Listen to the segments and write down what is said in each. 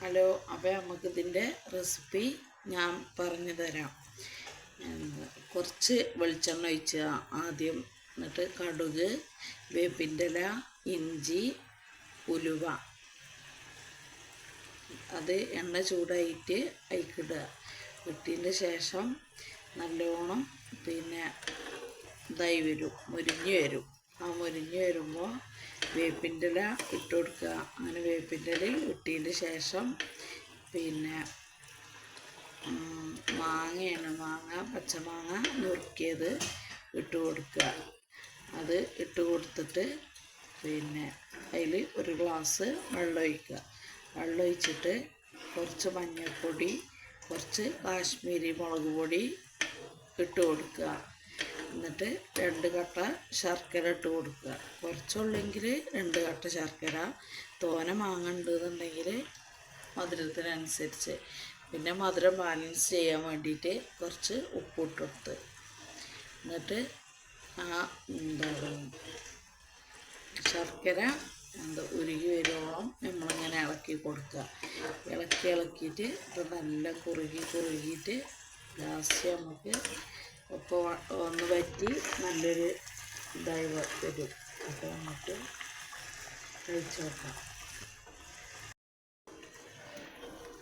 Hello അപ്പോൾ നമുക്കിതിന്റെ recipe ഞാൻ പറഞ്ഞു തരാം. കുറച്ച് വെളിച്ചെണ്ണ ഒഴിച്ച് ആദ്യം എന്നിട്ട് കടുക് വേപ്പിന്റെ ഇല ഇഞ്ചി ഉലുവ. അത് എണ്ണ ചൂടായിട്ട് അതിക്കിടുക ഇട്ടതിന്റെ ശേഷം നല്ലോണം പിന്നെ ഇതായി വരും മുരിഞ്ഞ് വരും. ആ മുരിഞ്ഞ് വരുമ്പോൾ വേപ്പിന്റെ ഇല ഇട്ട് കൊടുക്കുക. അങ്ങനെ വേപ്പിന്റെ ഇല ഇട്ടതിന്റെ ശേഷം പിന്നെ മാങ്ങയാണ് മാങ്ങ പച്ചമാങ്ങ നുറുക്കിയത് ഇട്ട് കൊടുക്കുക. അത് ഇട്ട് കൊടുത്തിട്ട് പിന്നെ അതിൽ ഒരു ഗ്ലാസ് വെള്ളം ഒഴിക്കുക. വെള്ളം ഒഴിച്ചിട്ട് കുറച്ച് മഞ്ഞൾപ്പൊടി കുറച്ച് കാശ്മീരി മുളക് പൊടി ഇട്ട് കൊടുക്കുക. എന്നിട്ട് രണ്ട് കട്ട ശർക്കര ഇട്ട് കൊടുക്കുക. കുറച്ചുള്ളെങ്കിൽ രണ്ട് കട്ട ശർക്കര തോന മാങ്ങ എന്നുണ്ടെങ്കിൽ മധുരത്തിനനുസരിച്ച്. പിന്നെ മധുരം ബാലൻസ് ചെയ്യാൻ വേണ്ടിയിട്ട് കുറച്ച് ഉപ്പ് ഇട്ട് കൊടുത്ത്. എന്നിട്ട് ആ എന്താ ശർക്കര എന്താ ഉരുകി വരുവോളം നമ്മളിങ്ങനെ ഇളക്കി കൊടുക്കുക. ഇളക്കി ഇളക്കിയിട്ട് ഇത് നല്ല കുറുകി കുറുകിയിട്ട് ലാസ്റ്റ് നമുക്ക് ഇപ്പോൾ ഒന്ന് വറ്റി നല്ലൊരു ഇതായി വരും. അപ്പോൾ നമുക്ക് കഴിച്ച് നോക്കാം.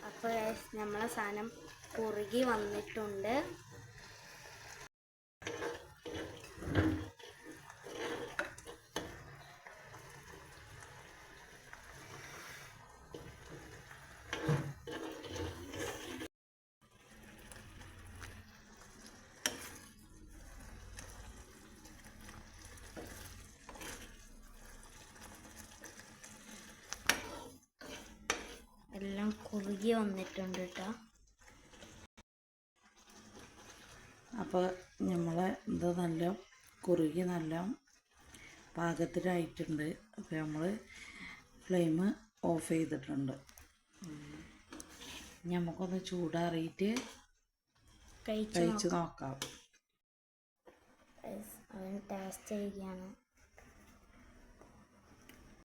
അപ്പോൾ നമ്മളെ സാധനം കുറുകി വന്നിട്ടുണ്ട്. എല്ലാം കുറുകി വന്നിട്ടുണ്ട് കേട്ടോ. അപ്പോൾ നമ്മളെ ഇത് നല്ല കുറുകി നല്ല പാകത്തിലായിട്ടുണ്ട്. അപ്പോൾ നമ്മൾ ഫ്ലെയിം ഓഫ് ചെയ്തിട്ടുണ്ട്. നമുക്കൊന്ന് ചൂടാറിയിട്ട് കഴിച്ച് നോക്കാം. ടേസ്റ്റ് ചെയ്യുകയാണ്.